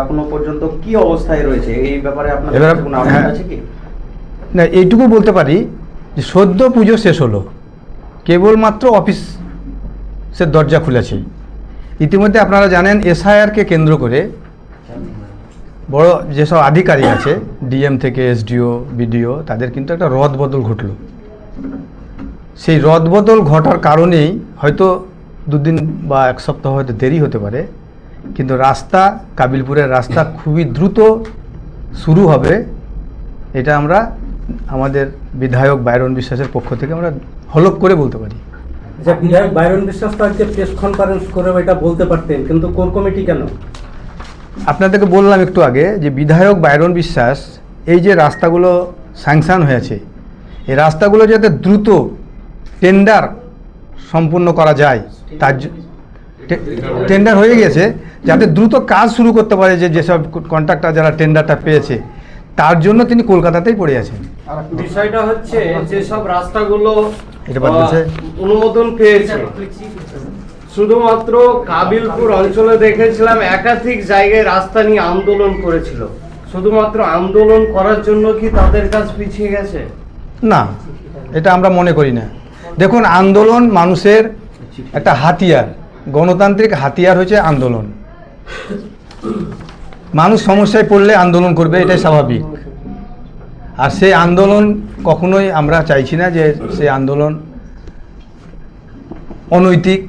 এখনও পর্যন্ত কি অবস্থায় রয়েছে? এই ব্যাপারে আপনার কোনো আপডেট হ্যাঁ। আছে কি? না এইটুকু বলতে পারি যে সদ্য পুজো শেষ হলো। কেবলমাত্র অফিসের দরজা খুলেছে। ইতিমধ্যে আপনারা জানেন এসআইআরকে কেন্দ্র করে বড় যেসব আধিকারিক আছে ডিএম থেকে এসডিও বিডিও তাদের কিন্তু একটা রদ বদল ঘটলো। সেই রদ বদল ঘটার কারণেই হয়তো দুদিন বা এক সপ্তাহ হয়তো দেরি হতে পারে। কিন্তু রাস্তা কাবিলপুরের রাস্তা খুবই দ্রুত শুরু হবে। এটা আমরা আমাদের বিধায়ক বাইরন বিশ্বাসের পক্ষ থেকে আমরা হলক করে বলতে পারি। আচ্ছা বিধায়ক বাইরন বিশ্বাস তো আজকে প্রেস কনফারেন্স করে এটা বলতে পারতেন কিন্তু কোর কমিটি কেন? আপনাদেরকে বললাম একটু আগে যে বিধায়ক বাইরন বিশ্বাস এই যে রাস্তাগুলো স্যাংশন হয়েছে এই রাস্তাগুলো যাতে দ্রুত টেন্ডার সম্পূর্ণ করা যায় তার জ- টে- টেন্ডার হয়ে গেছে যাতে দ্রুত কাজ শুরু করতে পারে যে যেসব কন্ট্রাক্টর যারা টেন্ডারটা পেয়েছে তার জন্য তিনি কলকাতাতেই পড়ে আছেন। বিষয়টা হচ্ছে যেসব রাস্তাগুলো অনুমোদন পেয়েছে। শুধুমাত্র কাবিলপুর অঞ্চলে দেখেছিলাম একাধিক জায়গায় রাস্তা নিয়ে আন্দোলন করেছিল। শুধুমাত্র আন্দোলন করার জন্য কি তাদের কাজ পিছিয়ে গেছে? না এটা আমরা মনে করি না। দেখুন আন্দোলন মানুষের একটা হাতিয়ার। গণতান্ত্রিক হাতিয়ার হচ্ছে আন্দোলন। মানুষ সমস্যায় পড়লে আন্দোলন করবে এটাই স্বাভাবিক। আর সেই আন্দোলন কখনোই আমরা চাইছি না যে সেই আন্দোলন অনৈতিক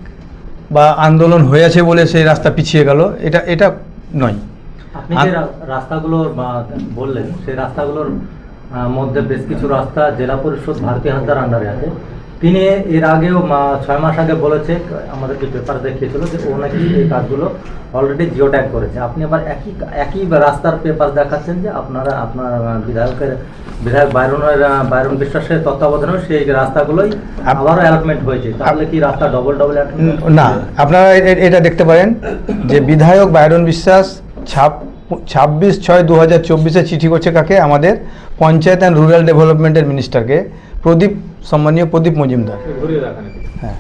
বা আন্দোলন হয়েছে বলে সেই রাস্তা পিছিয়ে গেল। এটা এটা নয়। আপনি যে রাস্তাগুলোর বললেন সেই রাস্তাগুলোর মধ্যে বেশ কিছু রাস্তা জেলা পরিষদ ভারতীয় হাসদার আন্ডারে আছে। তিনি এর আগেও মা- ছয় মাস আগে বলেছে আমাদেরকে পেপার দেখিয়েছিল যে ও নাকি এই কাজগুলো অলরেডি জিও ট্যাগ করেছে। আপনি আবার একই একই রাস্তার পেপার দেখাচ্ছেন যে আপনারা আপনার বিধায়কের বিধায়ক বাইরনের বাইরন বিশ্বাসের তত্ত্বাবধানেও সেই রাস্তাগুলোই আবারও অ্যালটমেন্ট হয়েছে। তাহলে কি রাস্তা ডবল ডবল না আপনারা এটা দেখতে পারেন যে বিধায়ক বাইরন বিশ্বাস ছাপ ছাব্বিশ ছয় দু হাজার চব্বিশে চিঠি করছে কাকে? আমাদের পঞ্চায়েত অ্যান্ড রুরাল ডেভেলপমেন্টের মিনিস্টারকে প্রদীপ সম্মানীয় প্রদীপ মজুমদার। হ্যাঁ।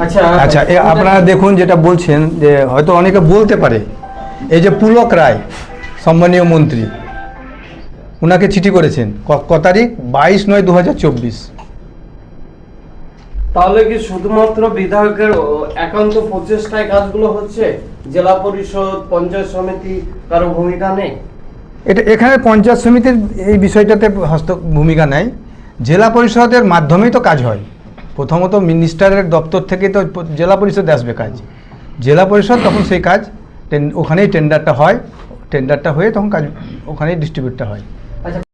আচ্ছা আচ্ছা। এ আপনারা দেখুন যেটা বলছেন যে হয়তো অনেকে বলতে পারে এই যে পুলক রায় সম্মানীয় মন্ত্রী ওনাকে চিঠি করেছেন ক- ক তারিখ? বাইশ নয় দু হাজার চব্বিশ। তাহলে কি শুধুমাত্র বিধায়কের একান্ত প্রচেষ্টায় কাজগুলো হচ্ছে? জেলা পরিষদ পঞ্চায়েত সমিতি কারও ভূমিকা নেই? এটা এখানে পঞ্চায়েত সমিতির এই বিষয়টাতে হস্ত ভূমিকা নেয় জেলা পরিষদের মাধ্যমেই তো কাজ হয়। প্রথমত মিনিস্টারের দপ্তর থেকে তো জেলা পরিষদে আসবে কাজ। জেলা পরিষদ তখন সেই কাজ ওখানেই টেন্ডারটা হয়। টেন্ডারটা হয়ে তখন কাজ ওখানেই ডিস্ট্রিবিউটটা হয়।